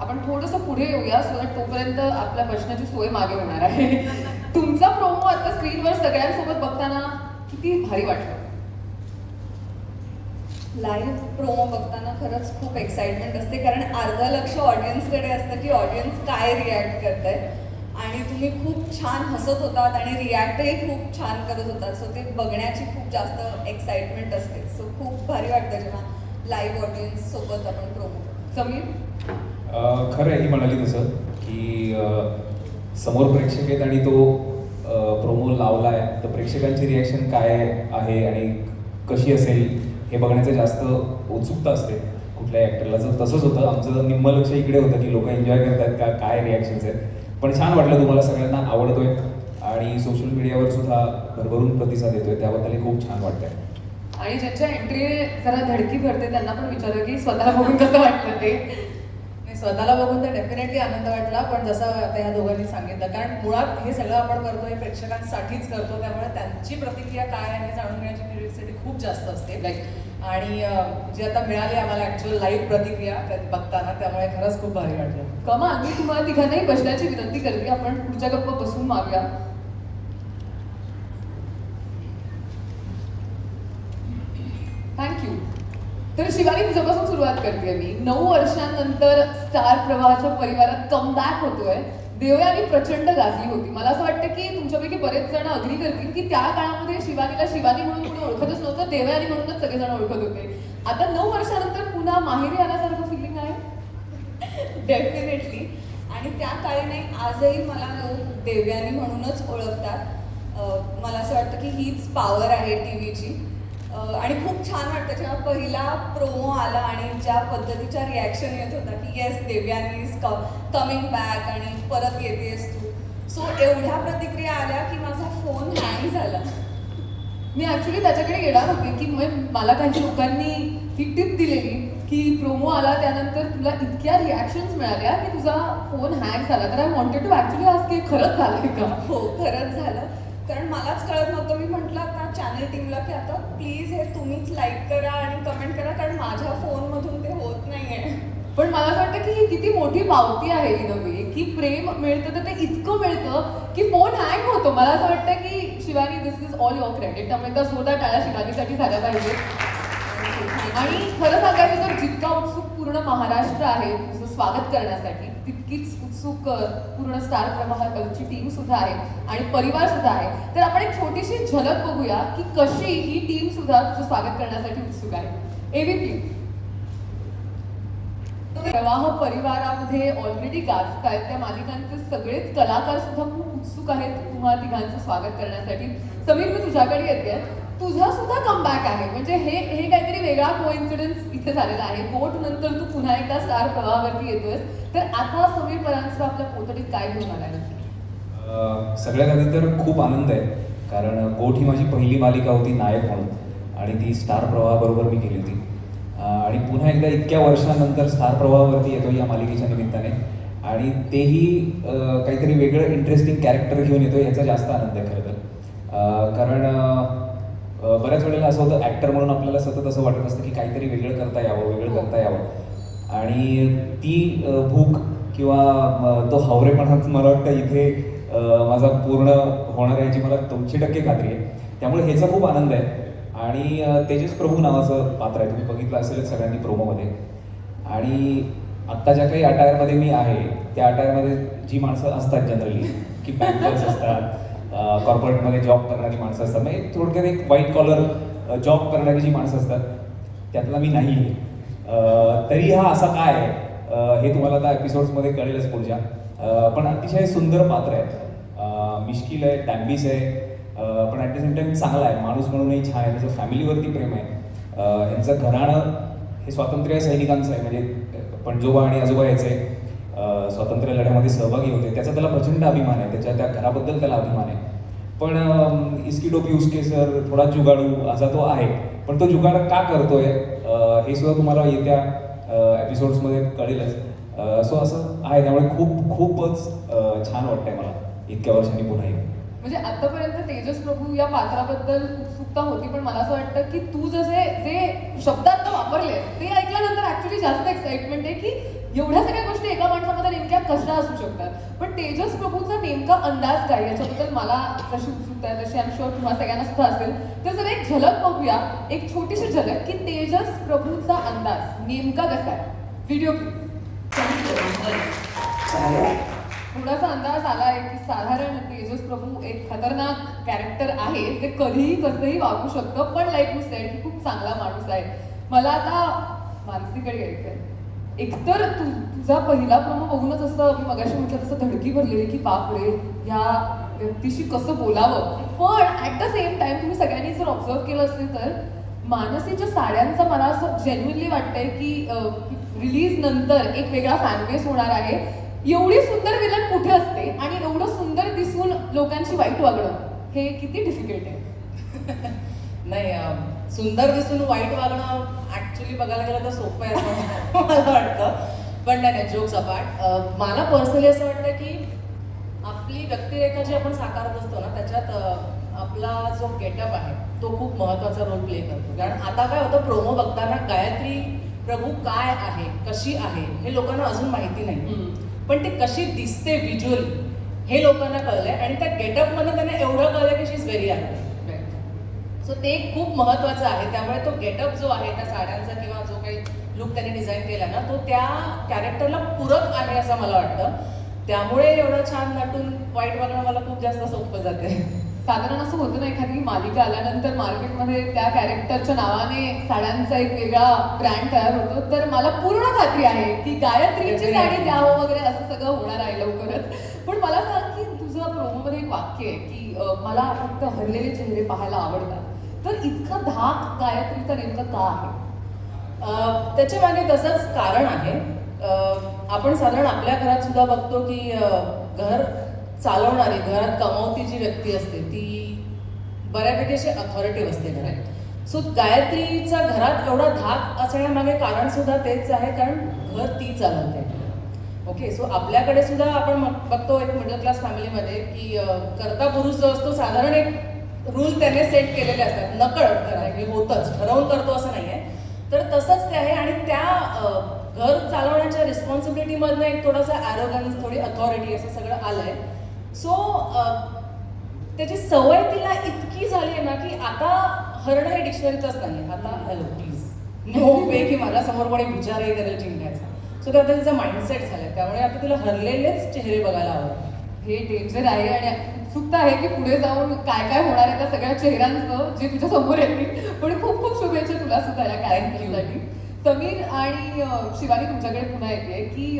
आपण थोडंसं पुढे येऊया सो दॅट तोपर्यंत आपल्या बसण्याची सोय मागे होणार आहे. तुमचा प्रोमो आता स्क्रीनवर सगळ्यांसोबत बघताना किती भारी वाटलं? लाईव्ह प्रोमो बघताना खरंच खूप एक्साइटमेंट असते कारण अर्ध लक्ष ऑडियन्सकडे असतं की ऑडियन्स काय रिॲक्ट करत आहे आणि तुम्ही खूप छान हसत होतात आणि रिॲक्टही खूप छान करत होतात. सो ते बघण्याची खूप जास्त एक्साइटमेंट असते. सो खूप भारी वाटतं जेव्हा लाईव्ह ऑडियन्स सोबत आपण प्रोमो समीर? खरं आहे ही म्हणाली तसं की समोर प्रेक्षक आहेत आणि तो प्रोमो लावला आहे तर प्रेक्षकांची रिॲक्शन काय आहे आणि कशी असेल हे बघण्याचं जास्त उत्सुकता असते. कुठल्याही ॲक्टरला जर तसंच होतं आमचं निम्म लक्ष इकडे होतं की लोक एन्जॉय करतात का काय रिॲक्शन्स आहेत. पण छान वाटलं तुम्हाला सगळ्यांना आवडतोय. आणि सोशल मीडियावर सुद्धा भरभरून प्रतिसाद येतोय त्याबद्दलही खूप छान वाटतंय. आणि ज्यांच्या एंट्री जरा धडकी भरते त्यांना पण विचारलं की स्वतःला बघून कसं वाटतं ते. स्वतःला बघून तर डेफिनेटली आनंद वाटला पण जसं आता या दोघांनी सांगितलं कारण मुळात हे सगळं आपण करतो हे प्रेक्षकांसाठीच करतो त्यामुळे त्यांची प्रतिक्रिया काय आहे हे जाणून घेण्याची क्युरियोसिटी खूप जास्त असते. लाईक आणि जी आता मिळाली आम्हाला ॲक्च्युअल लाईव्ह प्रतिक्रिया बघताना त्यामुळे खरंच खूप भारी वाटलं. कमा मी तुम्हाला तिघांनाही बसण्याची विनंती करते आपण पुढच्या गप्पा बसून मागूया थँक्यू तर शिवानी तुझ्यापासून सुरुवात करते मी. नऊ वर्षांनंतर स्टार प्रवाहाच्या परिवारात कमबॅक होतोय. देवयानी प्रचंड गाजली होती. मला असं वाटतं की तुमच्यापैकी बरेच जण अग्री करतील की त्या काळामध्ये शिवानीला शिवानी म्हणून कोणी ओळखतच नव्हतं देवयानी म्हणूनच सगळेजण ओळखत होते. आता नऊ वर्षानंतर पुन्हा माहेरी आल्यासारखं फिलिंग आहे. डेफिनेटली आणि त्या काळी नाही आजही मला लोक देवयानी म्हणूनच ओळखतात. मला असं वाटतं की हीच पॉवर आहे टी व्हीची आणि खूप छान वाटतं जेव्हा पहिला प्रोमो आला आणि ज्या पद्धतीच्या रिॲक्शन येत होता की yes Devyani is coming back आणि परत येतेस तू. सो एवढ्या प्रतिक्रिया आल्या की माझा फोन हँग झाला. मी ऍक्च्युली त्याच्याकडे येणार होते की मग मला काही लोकांनी ही टिप दिलेली की प्रोमो आला त्यानंतर तुला इतक्या रिॲक्शन्स मिळाल्या की तुझा फोन हँग झाला. तर आय वॉन्टेड टू ऍक्च्युली आज की खरंच झालंय का? हो खरंच झालं. कारण मलाच कळत नव्हतं. मी म्हटलं आता चॅनल टीमला की आता प्लीज हे तुम्हीच लाईक करा आणि कमेंट करा कारण माझ्या फोनमधून ते होत नाहीये. पण मला असं वाटतं की ही किती मोठी पावती आहे इन वे की प्रेम मिळतं तर ते इतकं मिळतं की फोन हँग होतो. मला असं वाटतं की Shivani this is all your credit त्यामुळे त्या जोरदार टाळ्या शिवानीसाठी झाल्या पाहिजे. आणि खरं सांगायचं तर जितका उत्सुक पूर्ण महाराष्ट्र आहे स्वागत करण्यासाठी तितकीच उत्सुक पूर्ण स्टार प्रवाहाची टीम सुद्धा आहे आणि परिवार सुद्धा आहे. तर आपण एक छोटीशी झलक बघूया की कशी ही टीम सुद्धा तुझं स्वागत करण्यासाठी उत्सुक आहे. एव्ही प्लीज प्रवाह परिवारामध्ये ऑलरेडी गाजत आहेत त्या मालिकांचे सगळेच कलाकार सुद्धा खूप उत्सुक आहेत तुम्हाला तिघांचं स्वागत करण्यासाठी. समीर मी तुझ्याकडे येते. तुझा सुद्धा कमबॅक आहे. म्हणजे हे हे काहीतरी वेगळा कोइन्सिडन्स इथे झालेला आहे. बोट नंतर तू पुन्हा एकदा स्टार प्रवाहावरती येतोयस. तर आता सगळी परांजपे आपल्या पोतडीत काय घेऊन आलाय सगळ्यात आधी तर खूप आनंद आहे. कारण गोट ही माझी पहिली मालिका होती नायक म्हणून. आणि ती स्टार प्रवाहाबरोबर मी केली होती. आणि पुन्हा एकदा इतक्या वर्षानंतर स्टार प्रवाहावरती येतो या मालिकेच्या निमित्ताने. आणि तेही काहीतरी वेगळं इंटरेस्टिंग कॅरेक्टर घेऊन येतो ह्याचा जास्त आनंद आहे खरं तर. कारण बऱ्याच वेळेला असं होतं ॲक्टर म्हणून आपल्याला सतत असं वाटत असतं की काहीतरी वेगळं करता यावं वेगळं करता यावं. आणि ती भूक किंवा तो हावरेपणा मला वाटतं इथे माझा पूर्ण होणार आहे याची मला दोनशे टक्के खात्री आहे. त्यामुळे ह्याचा खूप आनंद आहे. आणि तेजस प्रभू नावाचं पात्र आहे. तुम्ही बघितलं असेलच सगळ्यांनी प्रोमोमध्ये आणि आत्ता ज्या काही अटायरमध्ये मी आहे त्या अटायरमध्ये जी माणसं असतात जनरली की बँकर्स असतात कॉर्पोरेटमध्ये जॉब करणारी माणसं असतात. म्हणजे थोडक्यात एक व्हाईट कॉलर जॉब करणारी जी माणसं असतात त्यातला मी नाही. आहे तरी हा असा काय आहे? हे तुम्हाला आता एपिसोड्समध्ये कळेलच पुढच्या. पण अतिशय सुंदर पात्र आहे मिश्किल आहे टॅम्बीस आहे. पण ॲट द सेम टाईम चांगला आहे. माणूस म्हणूनही छान आहे. त्याचं फॅमिलीवरती प्रेम आहे. यांचं घराणं हे स्वातंत्र्य सैनिकांचं आहे. म्हणजे पणजोबा आणि आजोबा याचं आहे स्वातंत्र्य लढ्यामध्ये सहभागी होते. त्याचा त्याला प्रचंड अभिमान आहे. त्याच्या त्या घराबद्दल त्याला अभिमान आहे. पण इसकी डोपी उसके सर थोडा जुगाडू असा तो आहे. पण तो जुगाड का करतोय हे सुद्धा तुम्हाला येत्या एपिसोड्समध्ये कळेलच. सो असं आहे. त्यामुळे खूप खूपच छान वाटतंय मला इतक्या वर्षांनी पुन्हा येऊन म्हणजे आतापर्यंत तेजस प्रभू या पात्राबद्दल उत्सुकता होती पण मला असं वाटतं की तू जसे जे शब्दात वापरले ते ऐकल्यानंतर ऍक्च्युली जास्त एक्साइटमेंट आहे की एवढ्या सगळ्या गोष्टी एका माणसामध्ये नेमक्या कशा असू शकतात? पण तेजस प्रभूचा नेमका अंदाज काय? याच्याबद्दल मला कशी उत्सुकता आहे? तशी आम शुअर तुम्हाला सगळ्यांना सुद्धा असेल. तर जर एक झलक बघूया. एक छोटीशी झलक की तेजस प्रभूचा अंदाज नेमका कसा आहे? व्हिडिओ थोडासा अंदाज आला आहे की साधारण तेजस प्रभू एक खतरनाक कॅरेक्टर आहे. जे कधीही कसंही वागू शकतं पण लाईक मी सेड खूप चांगला माणूस आहे. मला आता मानसीकडे यायचं आहे एकतर तू तुझा पहिला प्रोमो बघूनच असं मी मगाशी म्हटलं तसं धडकी भरलेली की बापरे या व्यक्तीशी कसं बोलावं? पण ॲट द सेम टाइम तुम्ही सगळ्यांनी जर ऑब्झर्व केलं असेल तर मानसीच्या साड्यांचा मला असं जेन्युनली वाटतंय की रिलीज नंतर एक वेगळा फॅनबेस होणार आहे. एवढी सुंदर विलन कुठे असते आणि एवढं सुंदर दिसून लोकांशी वाईट वागणं हे किती डिफिकल्ट आहे. नाही सुंदर दिसून वाईट वागणं ऍक्च्युली बघायला गेलं तर सोपं आहे असं मला वाटतं. पण नाही नाही जोक्स अपार्ट मला पर्सनली असं वाटतं की आपली व्यक्तिरेखा जी आपण साकारत असतो ना त्याच्यात आपला जो गेटअप आहे तो खूप महत्त्वाचा रोल प्ले करतो. कारण आता काय होतं प्रोमो बघताना गायत्री प्रभू काय आहे कशी आहे हे लोकांना अजून माहिती नाही. पण ते कशी दिसते व्हिज्युअली हे लोकांना कळलंय. आणि त्या गेटअपमध्ये त्यांना एवढं कळलं की she is very are so ते खूप महत्वाचं आहे. त्यामुळे तो गेटअप जो आहे त्या साड्यांचा किंवा जो काही लुक त्यांनी डिझाईन केला ना तो त्या कॅरेक्टरला पूरक आहे असं मला वाटतं. त्यामुळे एवढं छान नटून वाईट वागणं मला खूप जास्त सोपं जाते साधारण असं होतं ना एखादी मालिका आल्यानंतर मार्केटमध्ये त्या कॅरेक्टरच्या नावाने साड्यांचा एक वेगळा ब्रँड तयार होतो. तर मला पूर्ण खात्री आहे की गायत्रीची साडी द्यावं वगैरे असं सगळं होणार आहे लवकरच. पण मला सांग की तुझं प्रोमोमध्ये एक वाक्य आहे की मला फक्त हरलेले चेहरे पाहायला आवडतात. तर इतका धाक गायत्रीचा नेमका का आहे? त्याच्यामागे तसंच कारण आहे. आपण साधारण आपल्या घरात सुद्धा बघतो की घर चालवणारी घरात कमावती जी व्यक्ती असते ती बऱ्यापैकी अशी अथॉरिटिव्ह असते घरात. सो गायत्रीचा घरात एवढा धाक असण्यामागे कारण सुद्धा तेच आहे कारण घर ती चालवते. ओके सो आपल्याकडे सुद्धा आपण बघतो एक मिडल क्लास फॅमिलीमध्ये की करता पुरुष जो असतो साधारण एक रूल त्याने सेट केलेले असतात. नकळत करा हे होतंच ठरवून करतो असं नाही आहे तर तसंच ते आहे आणि त्या घर चालवण्याच्या रिस्पॉन्सिबिलिटीमधनं एक थोडासा ॲरोगन्स थोडी अथॉरिटी असं सगळं आलंय. सो त्याची सवय तिला इतकी झाली आहे ना की आता हरणं हे डिक्शनरीचंच नाही आता हॅलो प्लीज नो वे की माझ्यासमोर कोणी विचारही करेल चिंतायचा सो ते आता तिचा माइंडसेट झालाय. त्यामुळे आता तिला हरलेलेच चेहरे बघायला आवडतात. हे डेंजर आहे आणि उत्सुकता आहे की पुढे जाऊन काय काय होणार आहे त्या सगळ्या चेहऱ्यांचं जे तुझ्या समोर येतील. पण खूप खूप शुभेच्छा तुला सुद्धा या कॅरेक्टरसाठी समीर आणि शिवानी तुमच्याकडे पुन्हा येते की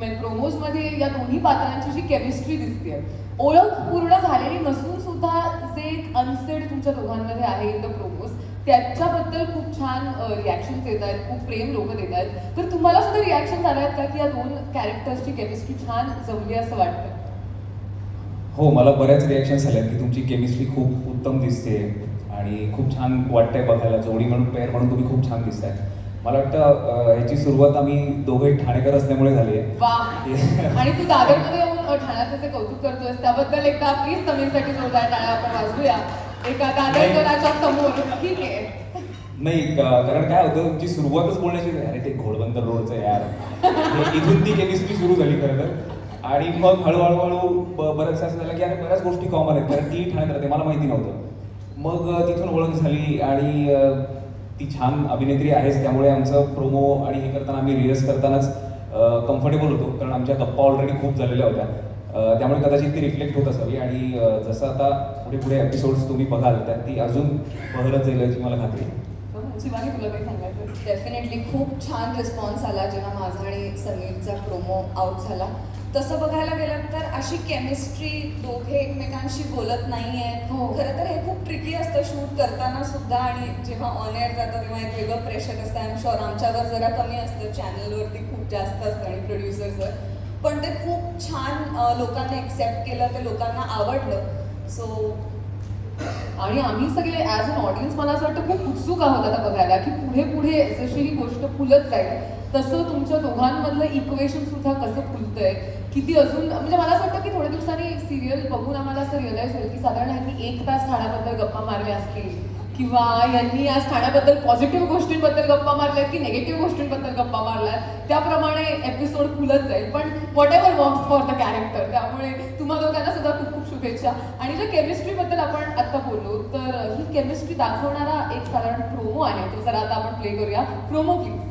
प्रोमोजमध्ये या दोन्ही पात्रांची जी केमिस्ट्री दिसते ओळख पूर्ण झालेली नसून सुद्धा जे एक अनसेड तुमच्या दोघांमध्ये आहे इन द प्रोमोज त्याच्याबद्दल खूप छान रिॲक्शन येत आहेत खूप प्रेम लोक देत आहेत. तर तुम्हाला सुद्धा रिॲक्शन झाले आहेत का की या दोन कॅरेक्टर्सची केमिस्ट्री छान जमली असं वाटतं हो मला बऱ्याच रिॲक्शन्स आल्या की तुमची केमिस्ट्री खूप उत्तम दिसते आणि खूप छान वाटतंय बघायला. जोडी म्हणून पेअर म्हणून तुम्ही खूप छान दिसताय. मला वाटतं ह्याची सुरुवात आम्ही दोघे ठाणेकर असल्यामुळे झाली आहे. आणि तू दादरमध्ये येऊन ठाण्याचं कौतुक करतोयस त्याबद्दल एकदा प्लीज समीरसाठी जोरदार टाळ्या आपण वाजवूया. एका दादरकराच्या समोर. ठीक आहे. नाही कारण काय होतं तुमची सुरुवातच बोलण्याची अरे ते घोडबंदर रोडचं यार. इथून ती केमिस्ट्री सुरू झाली खरं तर. आणि मग हळूहळू हळू बरंच असं झालं की अरे बऱ्याच गोष्टी कॉमन आहेत. कारण ती ठाणे करते मला माहिती नव्हतं. मग तिथून ओळख झाली आणि ती छान अभिनेत्री आहेच. त्यामुळे आमचं प्रोमो आणि हे करताना आम्ही रिहर्स करतानाच कम्फर्टेबल होतो. कारण आमच्या गप्पा ऑलरेडी खूप झालेल्या होत्या. त्यामुळे कदाचित ती रिफ्लेक्ट होत असावी. आणि जसं आता पुढे पुढे एपिसोड्स तुम्ही बघाल त्यात ती अजून बहरत जाईल याची मला खात्री आहे. शिवानी तुला काही सांगायचं डेफिनेटली खूप छान रिस्पॉन्स आला जेव्हा माझा आणि समीरचा प्रोमो आउट झाला. तसं बघायला गेलं तर अशी केमिस्ट्री दोघे एकमेकांशी बोलत नाही आहेत हो. खरं तर हे खूप ट्रिकी असतं शूट करताना सुद्धा आणि जेव्हा ऑन एअर जातं तेव्हा एक वेगळं प्रेशर असतं. आय एम शुअर आमच्यावर जरा कमी असतं चॅनलवरती खूप जास्त असतं आणि प्रोड्युसर्सवर पण ते खूप छान लोकांनी एक्सेप्ट केलं ते लोकांना आवडलं. सो आणि आम्ही सगळे ॲज अन ऑडियन्स मला असं वाटतं खूप उत्सुक आहोत आता बघायला की पुढे पुढे जशी ही गोष्ट फुलत जाईल. तसं तुमच्या दोघांमधलं इक्वेशन सुद्धा कसं खुलतंय किती अजून म्हणजे मला असं वाटतं की थोड्या दिवसांनी सिरियल बघून आम्हाला असं रिअलाईज होईल की साधारण ह्यांनी एक तास ठाण्याबद्दल गप्पा मारल्या असतील. किंवा यांनी आज ठाण्याबद्दल पॉझिटिव्ह गोष्टींबद्दल गप्पा मारल्या की निगेटिव्ह गोष्टींबद्दल गप्पा मारल्या त्याप्रमाणे एपिसोड खुलत जाईल. पण whatever works for the character त्यामुळे तुम्हा दोघांना सुद्धा शुभेच्छा. आणि ज्या केमिस्ट्रीबद्दल आपण आता बोललो तर ही केमिस्ट्री दाखवणारा एक साधारण प्रोमो आहे. तो जरा आता आपण प्ले करूया. Promo please